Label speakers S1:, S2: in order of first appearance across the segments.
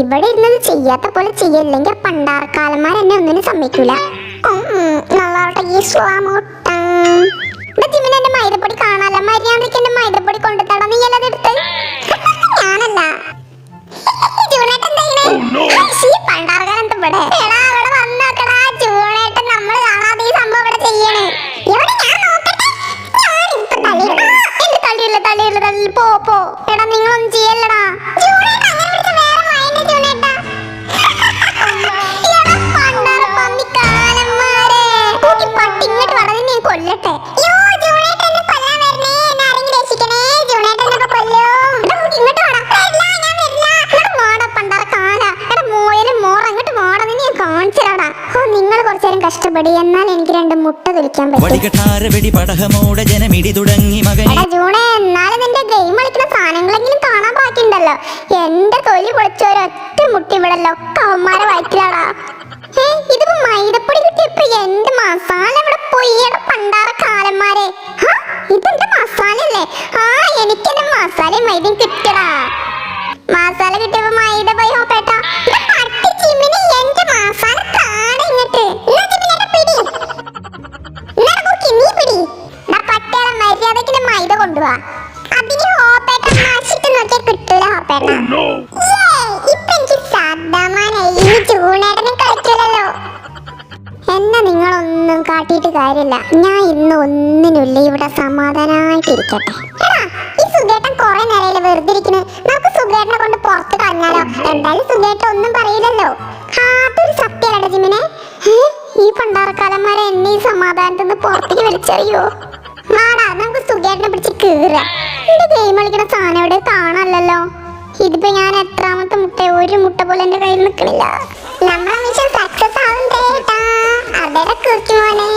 S1: ഇവിടെ ഇരുന്നത് ചെയ്യാത്ത പോലെ ചെയ്യല്ലെങ്കിൽ പണ്ടാർക്കാലന്മാർ എന്നെ ഒന്നിനും സമ്മതിക്കൂല. ഈ സ്വാമൂട്ടം. ജിമിന് എന്റെ മൈദപ്പൊടി കാണാല്ല മര്യാദയ്ക്ക് എന്റെ മൈദപ്പൊടി കൊണ്ടുത്തട നീ എല്ലാം എടുത്ത്. ഞാനല്ല. പണ്ടാറക്കാലൻ എന്താ ഇവിടെ? എടാ, നിങ്ങളൊന്നും ചെയ്യല്ലടാ. നിങ്ങൾ കുറച്ചേരം കഷ്ടപ്പെടി എന്നാൽ എനിക്ക് രണ്ട് മുട്ട തുലിക്കാൻ പറ്റും.
S2: ജനമിടി തുടങ്ങി
S1: ജൂണെ എന്നാലും നിന്റെ ഗെയിം കളിക്കുന്ന സാധനങ്ങളെങ്കിലും കാണാൻ ബാക്കിയുണ്ടല്ലോ. എന്റെ തൊലി പൊളിച്ച ഒരൊറ്റ മുട്ടി ഇവിടെ കൗമാര വയറ്റിലാടാ. ഏ ഇതിപ്പോ മൈദപ്പൊടി കിട്ടിയപ്പോ എന്റെ മസാല ഇവിടെ പോയി? എടാ നോക്കിയാൽ കിട്ടൂല ഹോപ്പേട്ട. യേയ്, ഇപ്പൊ എനിക്ക് സദ്ദാമാനായി ഇനി ചൂണേട്ടനും കളിക്കില്ലല്ലോ എന്നാ നിങ്ങളൊന്നും കാട്ടിയിട്ട് കാര്യമില്ല. ഞാൻ ഇന്ന് ഒന്നിനുള്ളിൽ ഇവിടെ സമാധാനമായിട്ടിരിക്കട്ടെ ഈ സുഖേട്ടൻ കുറെ നേരയിൽ വെറുതെ നമുക്ക് സുഖേട്ടനെ കൊണ്ട് പുറത്ത് കളഞ്ഞാലോ എന്തായാലും സുഖേട്ടൻ ഒന്നും പറയില്ലല്ലോ. അതൊരു സത്യമല്ലേ ജിമിനെ? ഈ പണ്ടാറക്കാലന്മാരെ എന്നെ ഈ സമാധാനത്തിൽ നിന്ന് പുറത്തേക്ക് വലിച്ചെറിയോ? നമുക്ക് സുഖേട്ടനെ പിടിച്ച് കീറാം. എന്റെ ഗെയിം കളിക്കുന്ന സാധനം എവിടെ? കാണാനല്ലോ ഇതിപ്പോ ഞാൻ എത്രാമത്തെ മുട്ട ഒരു മുട്ട പോലെ എന്റെ കയ്യിൽ നിൽക്കണില്ല. നമ്മളെ മിഷൻ സക്സസ് ആവണ്ടേ മോനെ.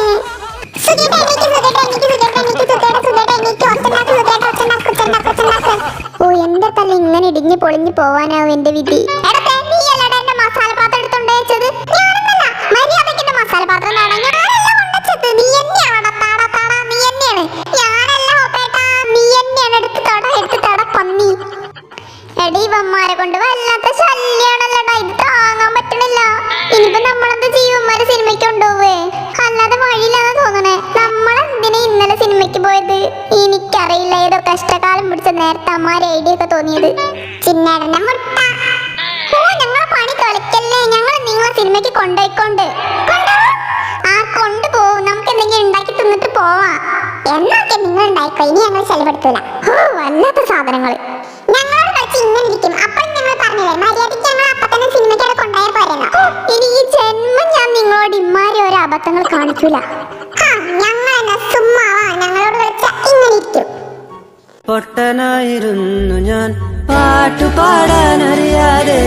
S1: ഓ എന്റെ ഇങ്ങനെ ഇടിഞ്ഞു പൊളിഞ്ഞു പോവാനാവും എന്റെ വിധി. മസാല പാത്രം എടുത്തോണ്ട് എടീ ഇവന്മാരെ കൊണ്ട് വല്ലാത്ത ശല്യാണല്ലോടാ. ഇത് താങ്ങാൻ പറ്റണില്ല. ഇനിയിപ്പോ നമ്മളെന്ത് ജീവന്മാരെ സിനിമയ്ക്ക് കൊണ്ടുപോവേ? അല്ലാതെ വഴിയില്ലാന്ന് തോന്നണേ. നമ്മളെന്തിനെ ഇന്നലെ സിനിമയ്ക്ക് പോയത്? എനിക്കറിയില്ല. ഏതോ കഷ്ടകാലം പിടിച്ച നേരത്തെ അമ്മാരെ ഐഡിയ ഒക്കെ തോന്നിയത്. ചിന്നേടന്റെ മുട്ട. ഓ ഞങ്ങളെ പണി കളിക്കല്ലേ ഞങ്ങൾ നിങ്ങളെ സിനിമയ്ക്ക് കൊണ്ടുപോയിക്കൊണ്ട്? ആ കൊണ്ടുപോകും നമുക്ക് എന്തെങ്കിലും ഉണ്ടാക്കി തിന്നിട്ട് പോവാം. എന്നൊക്കെ നിങ്ങൾ ഉണ്ടായിക്കോ ഇനി ഞങ്ങൾ ചെലവെടുത്തൂല. ഓ വല്ലാത്ത സാധനങ്ങൾ നിങ്ങളോട് ഇമ്മാരി ഓരോ അബദ്ധങ്ങൾ കാണിക്കൂല. ഞങ്ങളോട്
S3: പൊട്ടനായിരുന്നു ഞാൻ. പാട്ടു പാടാനറിയാതെ